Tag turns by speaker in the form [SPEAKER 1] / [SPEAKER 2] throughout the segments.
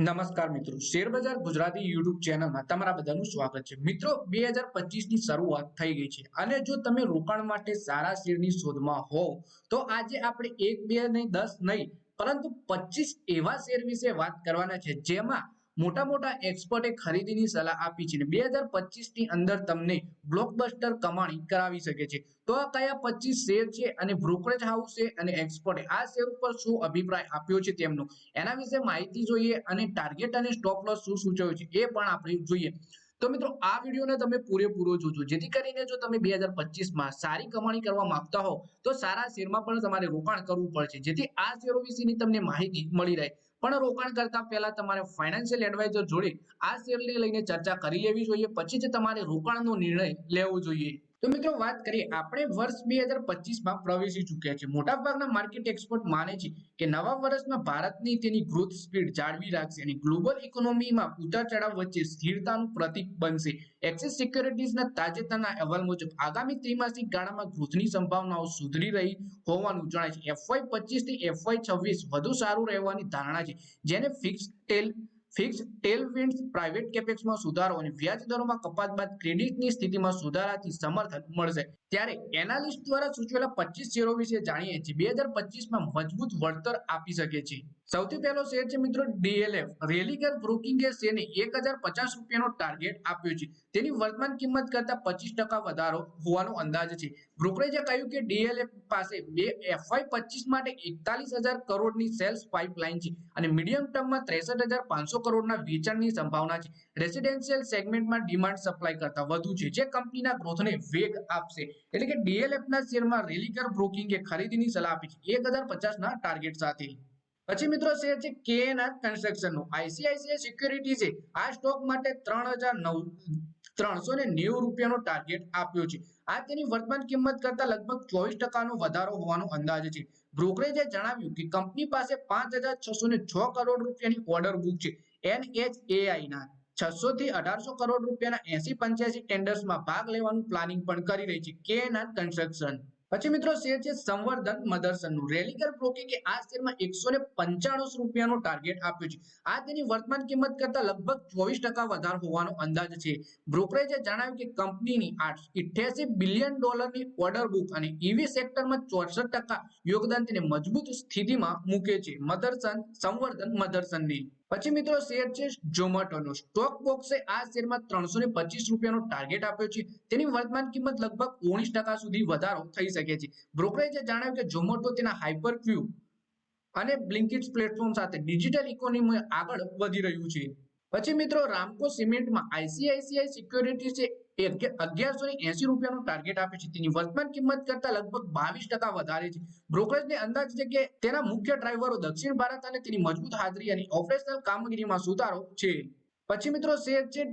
[SPEAKER 1] નમસ્કાર મિત્રો. શેરબજાર ગુજરાતી યુટ્યુબ ચેનલમાં તમારા બધાનું સ્વાગત છે. મિત્રો, બે હજાર પચીસની શરૂઆત થઈ ગઈ છે અને જો તમે રોકાણ માટે સારા શેરની શોધમાં હોવ તો આજે આપણે એક, બે નહીં, દસ નહીં, પરંતુ પચીસ એવા શેર વિશે વાત કરવાના છે જેમાં મોટા મોટા એક્સપર્ટે ખરીદીની સલાહ આપી છે બે હજાર પચીસની અંદર તમને બ્લોકબસ્ટર કમાણી કરાવી શકે છે. તો આ કયા પચીસ શેર છે અને બ્રોકરેજ હાઉસ અને એક્સપર્ટે આ શેર ઉપર શું અભિપ્રાય આપ્યો છે તેમનો? એના વિશે માહિતી જોઈએ અને ટાર્ગેટ અને સ્ટોપ લોસ શું સૂચવ્યું છે એ પણ આપણે જોઈએ. તો મિત્રો, આ વિડીયોને તમે પૂરેપૂરો જોજો. જેથી કરીને જો તમે બે હજાર પચીસમાં સારી કમાણી કરવા માંગતા હો, તો સારા શેરમાં પણ તમારે રોકાણ કરવું પડશે. જેથી આ શેરો વિશેની તમને માહિતી મળી રહે. પણ રોકાણ કરતા પહેલા તમારે ફાઇનાન્શિયલ એડવાઇઝર જોડે આ શેરને લઈને ચર્ચા કરી લેવી જોઈએ. પછી જ તમારે રોકાણનો નિર્ણય લેવો જોઈએ. તો મિત્રો વાત કરીએ, આપણે વર્ષ બે હજાર પચીસમાં પ્રવેશી ચૂક્યા છે મોટાભાગના માર્કેટ એક્સપર્ટ માને છે કે નવા વર્ષમાં ભારતની તેની ગ્રોથ સ્પીડ જાળવી રાખશે અને ગ્લોબલ ઇકોનોમીમાં ઉતાર ચઢાવ વચ્ચે સ્થિરતાનું પ્રતીક બનશે. એક્સિસ સિક્યોરિટીઝના તાજેતરના અહેવાલ મુજબ, આગામી ત્રિમાસિક ગાળામાં ગ્રોથની સંભાવનાઓ સુધરી રહી હોવાનું જણાય છે. એફવાય પચીસથી એફવાય છવ્વીસ વધુ સારું રહેવાની ધારણા છે. જેને fix tail fix tailwind private કેપેક્સમાં સુધારો અને વ્યાજ દરોમાં કપાત બાદ ક્રેડિટની સ્થિતિમાં સુધારાથી સમર્થન મળશે. ત્યારે એનાલિસ્ટ દ્વારા સૂચવેલા પચીસ શેરો વિશે જાણીએ છીએ બે હજાર પચીસમાં મજબૂત વળતર આપી શકે છે. સૌથી પહેલો શેર છે મિત્રો ડીએલએફ. રેલીગર બ્રોકિંગે શેરને એક હજાર પચાસ રૂપિયાનો ટાર્ગેટ આપ્યો છે. તેની વર્તમાન કિંમત કરતા પચીસ ટકા વધારો હોવાનો અંદાજ છે. બ્રોકરેજે કહ્યું કે ડીએલએફ પાસે બે એફવાય પચીસ માટે એકતાલીસ હજાર કરોડની સેલ્સ પાઇપલાઇન છે અને મીડિયમ ટર્મમાં ત્રેસઠ હજાર પાંચસો કરોડના વેચાણની સંભાવના છે. રેસિડેન્શિયલ સેગમેન્ટમાં ડિમાન્ડ સપ્લાય કરતા વધુ છે, જે કંપનીના ગ્રોથને વેગ આપશે. એટલે કે ડીએલએફના શેરમાં રેલીગર બ્રોકિંગે ખરીદીની સલાહ આપી છે. એક હજાર પચાસના ટાર્ગેટ સાથે. પછી મિત્રો શેર છે કેએનઆર કન્સ્ટ્રક્શન નો આઈસીઆઈસીઆઈ સિક્યુરિટી છે. આ સ્ટોક માટે ત્રણ હજાર નવ ત્રણસો ને નેવું રૂપિયાનો ટાર્ગેટ આપ્યો છે. આ તેની વર્તમાન કિંમત કરતા લગભગ ચોવીસ ટકાનો વધારો હોવાનો અંદાજ છે. બ્રોકરેજે જણાવ્યું કે કંપની પાસે પાંચ હજાર છસો ને છ કરોડ રૂપિયાની ઓર્ડર બુક છે. એનએચએઆઈ ના છસો થી અઢારસો કરોડ રૂપિયાના એસી પંચ્યાસી ટેન્ડર્સમાં ભાગ લેવાનું પ્લાનિંગ પણ કરી રહી છે. કેએનઆર કન્સ્ટ્રક્શન પછી મિત્રો શેર છે સંવર્ધન મધરસનનું પ્રોકે કે આ શેરમાં એકસો ને પંચાણું રૂપિયાનો ટાર્ગેટ આપ્યો છે. આ તેની વર્તમાન કિંમત કરતા લગભગ ચોવીસ ટકા વધારો હોવાનો અંદાજ છે. બ્રોકરેજે જણાવ્યું કે કંપનીની આઠ ઇઠ્યાસી બિલિયન ડોલરની ઓર્ડર બુક અને ઈવી સેક્ટરમાં ચોસઠ ટકા યોગદાન તેને મજબૂત સ્થિતિમાં મૂકે છે. મધરસન સંવર્ધન મધરસનની. પછી મિત્રો શેર છે ઝોમેટોનો. સ્ટોક બોક્સે આ શેરમાં ત્રણસો ને પચીસ રૂપિયાનો ટાર્ગેટ આપ્યો છે. તેની વર્તમાન કિંમત લગભગ ઓગણીસ ટકા સુધી વધારો થઈ શકે છે. બ્રોકરેજે જણાવ્યું કે ઝોમેટો તેના હાઇપર ક્યુ અને બ્લિંકિટ પ્લેટફોર્મ સાથે ડિજિટલ ઇકોનોમી આગળ વધી રહ્યું છે. પછી મિત્રો રામકો સિમેન્ટમાં આઈસીઆઈસીઆઈ સિક્યોરિટી છે ટાર્ગેટ કામગીરીમાં સુધારો છે. પછી મિત્રો શેર છે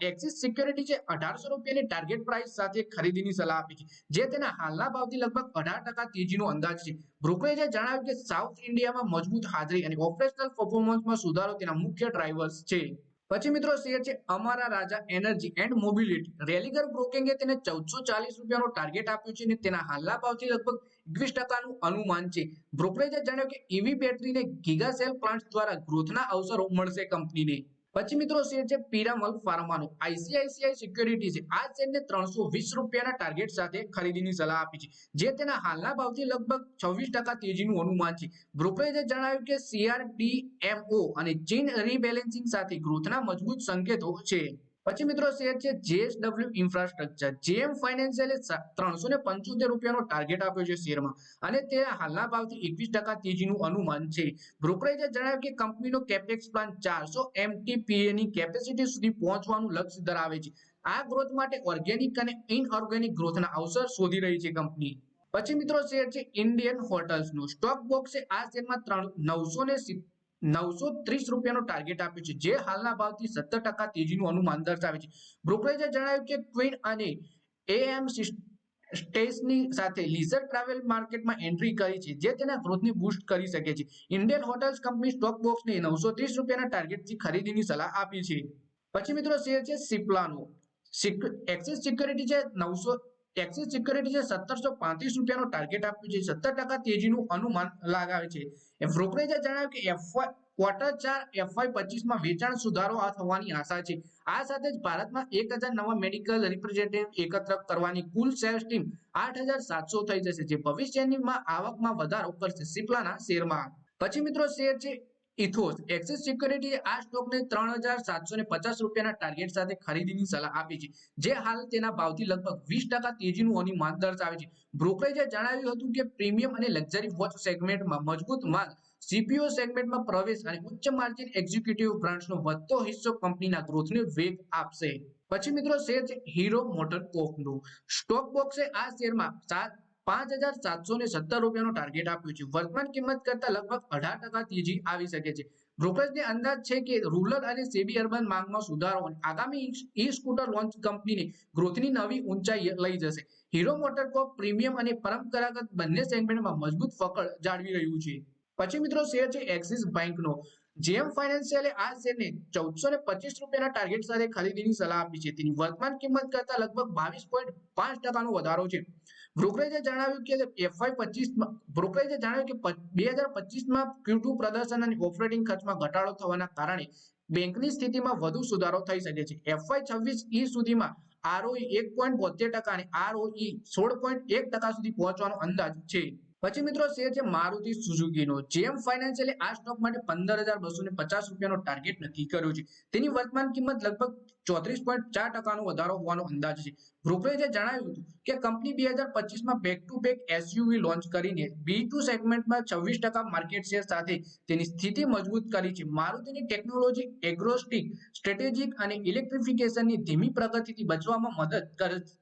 [SPEAKER 1] એક્સિસ સિક્યોરિટી છે અઢારસો રૂપિયાની ટાર્ગેટ પ્રાઇસ સાથે ખરીદીની સલાહ આપી છે. જે તેના હાલના ભાવથી લગભગ અઢાર ટકા તેજીનો અંદાજ છે. બ્રોકરેજે જણાવ્યું કે સાઉથ ઇન્ડિયામાં મજબૂત હાજરી અને ઓપરેશનલ પરફોર્મન્સમાં સુધારો તેના મુખ્ય ડ્રાઈવર્સ છે. પછી મિત્રો શેર છે અમારા Raja energy and mobility Religare બ્રોકિંગે તેને ચૌદસો ચાલીસ રૂપિયાનો ટાર્ગેટ આપ્યો છે અને તેના હાલના ભાવથી લગભગ એકવીસ ટકાનું અનુમાન છે. બ્રોકરેજે જણાવ્યું કે ઈવી બેટરીને ગીગા સેલ પ્લાન્ટ દ્વારા ગ્રોથના અવસરો મળશે કંપનીને પછી મિત્રો શેર છે? પિરામલ ફાર્માનો આઈસીઆઈસીઆઈ સિક્યોરિટી છે. આ શેરને ત્રણસો વીસ રૂપિયાના ટાર્ગેટ સાથે ખરીદીની સલાહ આપી છે. જે તેના હાલના ભાવથી લગભગ છવ્વીસ ટકા તેજીનું અનુમાન છે. બ્રોકરેજે જણાવ્યું કે સીઆરડીએમઓ અને ચીન રીબેલેન્સિંગ સાથે ગ્રોથના મજબૂત સંકેતો છે. પછી મિત્રો શેર છે જેએસડબલ્યુ ઇન્ફ્રાસ્ટ્રક્ચર જેએમ ફાઇનાન્શિયલે ત્રણસો ને પંચોતેર રૂપિયાનો ટાર્ગેટ આપ્યો છે શેરમાં. અને તે હાલના ભાવથી એકવીસ ટકા તેજીનું અનુમાન છે. બ્રોકરેજે જણાવ્યું કે કંપનીનો કેપેક્સ પ્લાન ચારસો એમટીપીએ ની કેપેસિટી સુધી પહોંચવાનું લક્ષ્ય ધરાવે છે. આ ગ્રોથ માટે ઓર્ગેનિક અને ઇનઓર્ગેનિક ગ્રોથના અવસર શોધી રહી છે કંપની. પછી મિત્રો શેર છે ઇન્ડિયન હોટલ્સનું સ્ટોક બોક્સે આ શેરમાં ત્રણ, નવસો ને નવસો ત્રીસ રૂપિયાનો ટાર્ગેટ આપ્યો છે. જે હાલના ભાવથી સત્તર ટકા તેજીનું અનુમાન દર્શાવે છે. બ્રોકરેજે જણાવ્યું કે ક્વીન અને એએમ સ્ટેસની સાથે લીઝર ટ્રાવેલ માર્કેટમાં એન્ટ્રી કરી છે, જે તેના ગ્રોથને બૂસ્ટ કરી શકે છે. ઇન્ડિયન હોટેલ્સ કંપની સ્ટોક બોક્સને નવસો ત્રીસ રૂપિયાના ટાર્ગેટથી ખરીદીની સલાહ આપી છે. પછી મિત્રો શેર છે સિપ્લાનો એક્સિસ સિક્યોરિટી છે નવસો એક્સિસ સિક્યુરિટી સત્તરસો પાંત્રીસ રૂપિયાનો ટાર્ગેટ આપ્યું છે. સત્તર ટકા તેજીનું અનુમાન લગાવે છે. બ્રોકરેજે જણાવ્યું કે ક્વાર્ટર ચાર એફવાય પચીસમાં વેચાણ સુધારો આ થવાની આશા છે. આ સાથે જ ભારતમાં એક હજાર નવા મેડિકલ રિપ્રેઝેન્ટેટિવ એકત્ર કરવાની કુલ સેલ્સ ટીમ આઠ હજાર સાતસો થઈ જશે, જે ભવિષ્યની આવકમાં વધારો કરશે સિપ્લાના શેરમાં. પછી મિત્રો શેર છે ઇથોસ. એક્સિસ સિક્યુરિટી આ સ્ટોકને ત્રણ હજાર સાતસો ને પચાસ રૂપિયાના ટાર્ગેટ સાથે ખરીદીની સલાહ આપી છે. જે હાલ તેના ભાવથી લગભગ વીસ ટકા તેજીનું અનુમાન દર્શાવે છે. બ્રોકરેજે જણાવ્યું હતું કે પ્રીમિયમ અને લક્ઝરી વોચ સેગમેન્ટમાં મજબૂત માંગ સીપીઓ સેગમેન્ટમાં પ્રવેશ અને ઉચ્ચ માર્જિન એક્ઝિક્યુટિવ બ્રાન્ડ્સનો વધતો હિસ્સો કંપનીના ગ્રોથને વેગ આપશે. પછી મિત્રો શેર છે હીરો મોટર કોર્પનું સ્ટોક બોક્સે આ શેરમાં સાત પાંચ હજાર સાતસો ને સત્તર રૂપિયાનો ટાર્ગેટ આપ્યું છે. વર્તમાન કિંમત કરતા લગભગ અઢાર ટકા તેજી આવી શકે છે. બ્રોકર્સને અંદાજ છે કે રૂરલ અને સેબી અર્બન માંગમાં સુધારો અને આગામી ઈ સ્કૂટર લોન્ચ કંપનીને ગ્રોથની નવી ઊંચાઈ લઈ જશે. હીરો મોટરકોપ પ્રીમિયમ અને પરંપરાગત બંને સેગમેન્ટમાં મજબૂત પકડ જાળવી રહ્યું છે. પછી મિત્રો શેર છે એક્સિસ બેંકનો જેમ ફાઇનાન્શિયલે આ શેરને ચૌદસો ને પચીસ રૂપિયાના ટાર્ગેટ સાથે ખરીદીની સલાહ આપી છે. તેની વર્તમાન કિંમત કરતા લગભગ બાવીસ પોઈન્ટ પાંચ ટકાનો વધારો છે. બ્રોકરેજે જણાવ્યું કે એફઆઈ પચીસ બ્રોકરેજે જણાવ્યું કે બે હજાર પચીસમાં ક્યુ પ્રદર્શન અને ઓપરેટિંગ ખર્ચમાં ઘટાડો થવાના કારણે બેંકની સ્થિતિમાં વધુ સુધારો થઈ શકે છે. એફઆઈ છવ્વીસ ઈ સુધીમાં આરઓઈ એક પોઈન્ટ બોતેર ટકા અને આરઓઈ સોળ પોઈન્ટ એક ટકા સુધી પહોંચવાનો અંદાજ છે. પછી મિત્રો શેર છે મારુતિ સુઝુકીનો જેમ ફાઇનાન્શિયલે આ સ્ટોક માટે પંદર હજાર બસો ને પચાસ રૂપિયાનો ટાર્ગેટ નક્કી કર્યો છે. તેની વર્તમાન કિંમત લગભગ ચોત્રીસ પોઈન્ટ ચાર ટકાનો વધારો હોવાનો અંદાજ છે. બ્રોકરેજે જણાવ્યું હતું કે કંપની બે હજાર પચીસમાં back to back SUV launch કરીને બી ટુ સેગમેન્ટમાં છવ્વીસ ટકા માર્કેટ શેર સાથે તેની સ્થિતિ મજબૂત કરી છે. મારુતિની ટેકનોલોજી એગ્રોસ્ટિક સ્ટ્રેટેજિક અને ઇલેક્ટ્રિફિકેશનની ધીમી પ્રગતિથી બચવામાં મદદ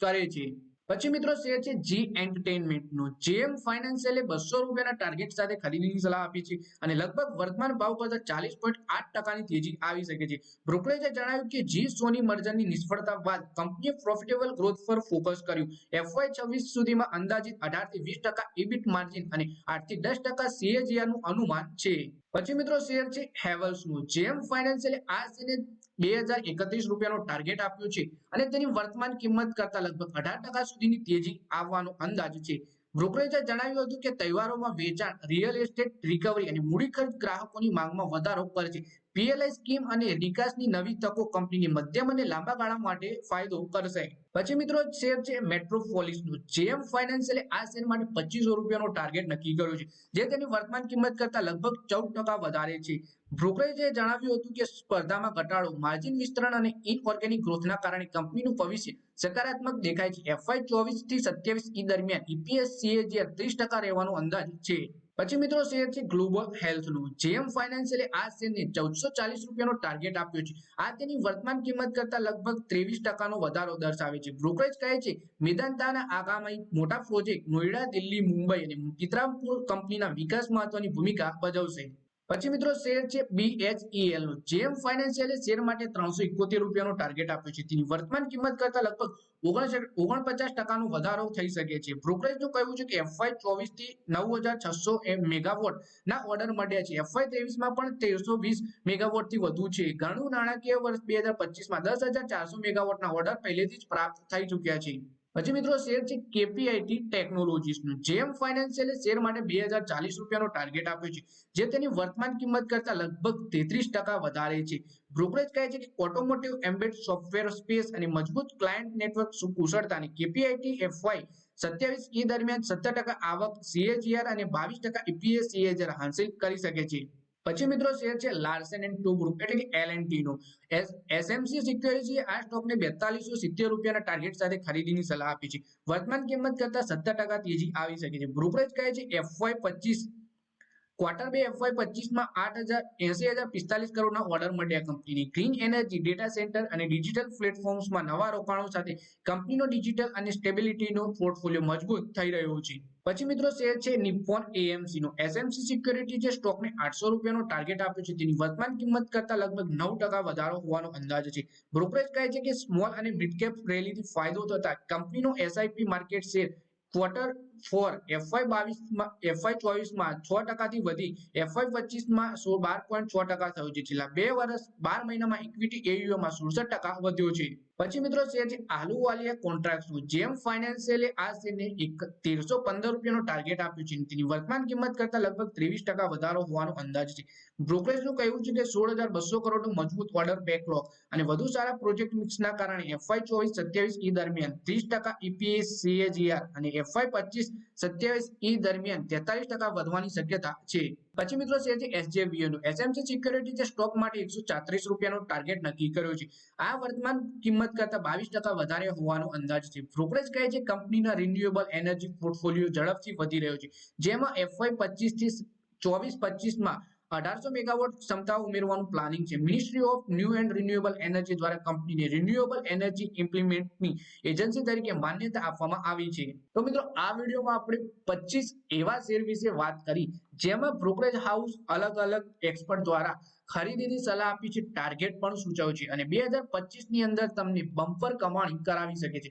[SPEAKER 1] કરે છે. પછી મિત્રો શેર છે જી એન્ટરટેનમેન્ટનો જેમ ફાઇનાન્સિયલે બસો રૂપિયાના ટાર્ગેટ સાથે ખરીદીની સલાહ આપી છે અને લગભગ વર્તમાન ભાવ કરતા ચાલીસ પોઈન્ટ આઠ ટકાની તેજી આવી શકે છે. બ્રોકરેજે જણાવ્યું કે જી સોની મર્જરની નિષ્ફળતા બાદ કંપનીએ પ્રોફિટેબલ ગ્રોથ પર ફોકસ કર્યું. એફવાય છવ્વીસ સુધીમાં અંદાજિત અઢારથી વીસ ટકા ઇબિટ માર્જિન અને આઠથી દસ ટકા સીએજીઆરનું અનુમાન છે. પછી મિત્રો શેર છે હેવલ્સનું. જેમ ફાઇનાન્શિયલે આ શેરને બે રૂપિયાનો ટાર્ગેટ આપ્યો છે અને તેની વર્તમાન કિંમત કરતા લગભગ અઢાર ટકા સુધીની તેજી આવવાનો અંદાજ છે. બ્રોકરેજે જણાવ્યું હતું કે તહેવારોમાં વેચાણ રિયલ એસ્ટેટ રિકવરી અને મૂડી ખર્ચ ગ્રાહકોની માંગમાં વધારો કરશે પીએલઆઈ સ્કીમ અને નિકાસની નવી તકો કંપનીની મધ્યમ અને લાંબા ગાળા માટે ફાયદો કરશે. પછી મિત્રો શેર છે મેટ્રોપોલિસનું જેમ ફાઇનાન્શિયલે આ શેર માટે પચીસો રૂપિયાનો ટાર્ગેટ નક્કી કર્યો છે. જે તેની વર્તમાન કિંમત કરતા લગભગ ચૌદ ટકા વધારે છે. બ્રોકરેજે જણાવ્યું હતું કે સ્પર્ધામાં ઘટાડો માર્જિન વિસ્તરણ અને ઇનઓર્ગેનિક ગ્રોથના કારણે કંપનીનું ભવિષ્ય સકારાત્મક દેખાય છે. એફઆઈ ચોવીસથી સત્યાવીસ ઈ દરમિયાન ઈપીએસ સીએજીઆર ત્રીસ ટકા રહેવાનો અંદાજ છે. પછી મિત્રો શેર છે ગ્લોબલ હેલ્થનું. જેમ ફાઇનાન્શિયલે આ શેરને ચૌદસો ચાલીસ રૂપિયાનો ટાર્ગેટ આપ્યો છે. આ તેની વર્તમાન કિંમત કરતા લગભગ ત્રેવીસ ટકાનો વધારો દર્શાવે છે. બ્રોકરેજ કહે છે મેદાંતાના આગામી મોટા પ્રોજેક્ટ નોઈડા, દિલ્હી, મુંબઈ અને ચિત્રામપુર કંપનીના વિકાસ મહત્વની ભૂમિકા ભજવશે. પછી મિત્રો શેર છે બીએચઈએલ નો. જેમ ફાઇનાન્શિયલે શેર માટે ત્રણસો એકોતેર રૂપિયાનો ટાર્ગેટ આપ્યો છે. તેની વર્તમાન કિંમત કરતા લગભગ ઓગણપચાસ ટકાનો વધારો થઈ શકે છે. બ્રોકરેજનું કહેવું છે કે એફઆઈ ચોવીસથી નવ હજાર છસો મેગાવોટ ના ઓર્ડર મળ્યા છે. ત્રેવીસમાં પણ તેરસો વીસ મેગાવોટથી વધુ છે. ઘણું નાણાકીય વર્ષ બે હજાર પચીસમાં દસ હજાર ચારસો મેગાવોટના ઓર્ડર પહેલેથી જ પ્રાપ્ત થઈ ચુક્યા છે. પછી મિત્રો શેર છે કેપીઆઈટી ટેકનોલોજીસનું જેમ ફાઇનાન્શિયલે શેર માટે બે હજાર ચાલીસ રૂપિયાનો ટાર્ગેટ આપ્યો છે, જે તેની વર્તમાન કિંમત કરતા લગભગ તેત્રીસ ટકા વધારે છે. બ્રોકરેજ કહે છે કે ઓટોમોટિવ એમ્બેડ સોફ્ટવેર સ્પેસ અને મજબૂત ક્લાયન્ટ નેટવર્ક કુશળતાની કેપીઆઈટી એફવાય સત્યાવીસ ઈ દરમિયાન સત્તર ટકા આવક, સીએજીઆર અને બાવીસ ટકા ઈપીએસ સીએજીઆર હાંસિલ કરી શકે છે. પછી મિત્રો શેર છે લાર્સન એન્ડ ટુ ગ્રુપ એટલે કે એલએનટી નો. એસએમસી સિક્યોરિટી આ સ્ટોકને બેતાલીસો સિત્તેર રૂપિયાના ટાર્ગેટ સાથે ખરીદીની સલાહ આપી છે. વર્તમાન કિંમત કરતા સત્તર ટકા તેજી આવી શકે છે. બ્રોકરેજ કહે છે એફવાય પચીસ ક્વાર્ટર બે એફવાય પચીસમાં આઠ હજાર એસી હજાર પિસ્તાલીસ કરોડના ઓર્ડર મળ્યા કંપનીની ગ્રીન એનર્જી ડેટા સેન્ટર અને ડિજિટલ પ્લેટફોર્મ્સમાં નવા રોકાણો સાથે કંપનીનો ડિજિટલ અને સ્ટેબિલિટીનો પોર્ટફોલિયો મજબૂત થઈ રહ્યો છે. પછી મિત્રો શેર છે નિપ્પોન એએમસી નો. એસએમસી સિક્યોરિટી જે સ્ટોકને આઠસો રૂપિયાનો ટાર્ગેટ આપ્યો છે, તેની વર્તમાન કિંમત કરતા લગભગ નવ ટકા વધારો હોવાનો અંદાજ છે. બ્રોકરેજ કહે છે કે સ્મોલ અને મિડ કેપ રેલીથી ફાયદો થતા કંપનીનો SIP market share quarter four FY બાવીસમાં એફવાય ચોવીસમાં છ ટકાથી વધી એફવાય પચીસમાં સો બાર પોઈન્ટ છ ટકા થયું છે. છેલ્લા બે વર્ષ, બાર મહિનામાં ઇક્વિટી એયુએમાં સુડસઠ ટકા વધ્યો છે. પછી મિત્રો શેર છે આલુવાલિયા કોન્ટ્રાક્ટનું જેમ ફાઇનાન્શિયલે આ શેરને તેરસો પંદર રૂપિયાનો ટાર્ગેટ આપ્યું છે તેની વર્તમાન કિંમત કરતા લગભગ ત્રેવીસ ટકા વધારો હોવાનો અંદાજ છે. બ્રોકરેજનું કહ્યું છે કે સોળ હજાર બસો કરોડનું મજબૂત ઓર્ડર બેકલોગ અને વધુ સારા પ્રોજેક્ટ મિક્સના કારણે એફઆઈ ચોવીસ સત્યાવીસ ઈ દરમિયાન ત્રીસ ટકા ઈપીએસ સીએજીઆર અને એફઆઈ પચીસ સત્યાવીસ ઈ દરમિયાન તેતાલીસ ટકા વધવાની શક્યતા છે. પછી મિત્રો શેર છે એસજેવીએ નું એસએમસી સિક્યોરિટી જે સ્ટોક માટે એકસો ચાત્રીસ રૂપિયાનો ટાર્ગેટ નક્કી કર્યો છે. આ વર્તમાન કિંમત કરતા બાવીસ ટકા વધારે હોવાનો અંદાજ છે. બ્રોકરેજ કહે છે કંપનીના રિન્યુએબલ એનર્જી પોર્ટફોલિયો ઝડપથી વધી રહ્યો છે. જેમાં એફવાય પચીસથી ચોવીસ પચીસમાં અઢારસો મેગાવોટ ક્ષમતા ઉમેરવાનું પ્લાનિંગ છે. Ministry of new and renewable energy દ્વારા કંપનીને રિન્યુએબલ એનર્જી ઇમ્પ્લિમેન્ટની એજન્સી તરીકે માન્યતા આપવામાં આવી છે. તો મિત્રો, આ વિડીયોમાં આપણે પચીસ એવા શેર વિશે વાત કરી, જેમાં બ્રોકરેજ હાઉસ અલગ અલગ એક્સપર્ટ દ્વારા ખરીદીની સલાહ આપી છે ટાર્ગેટ પણ સૂચવ્યું છે અને બે ની અંદર તમને બમ્પર કમાણી કરાવી શકે છે.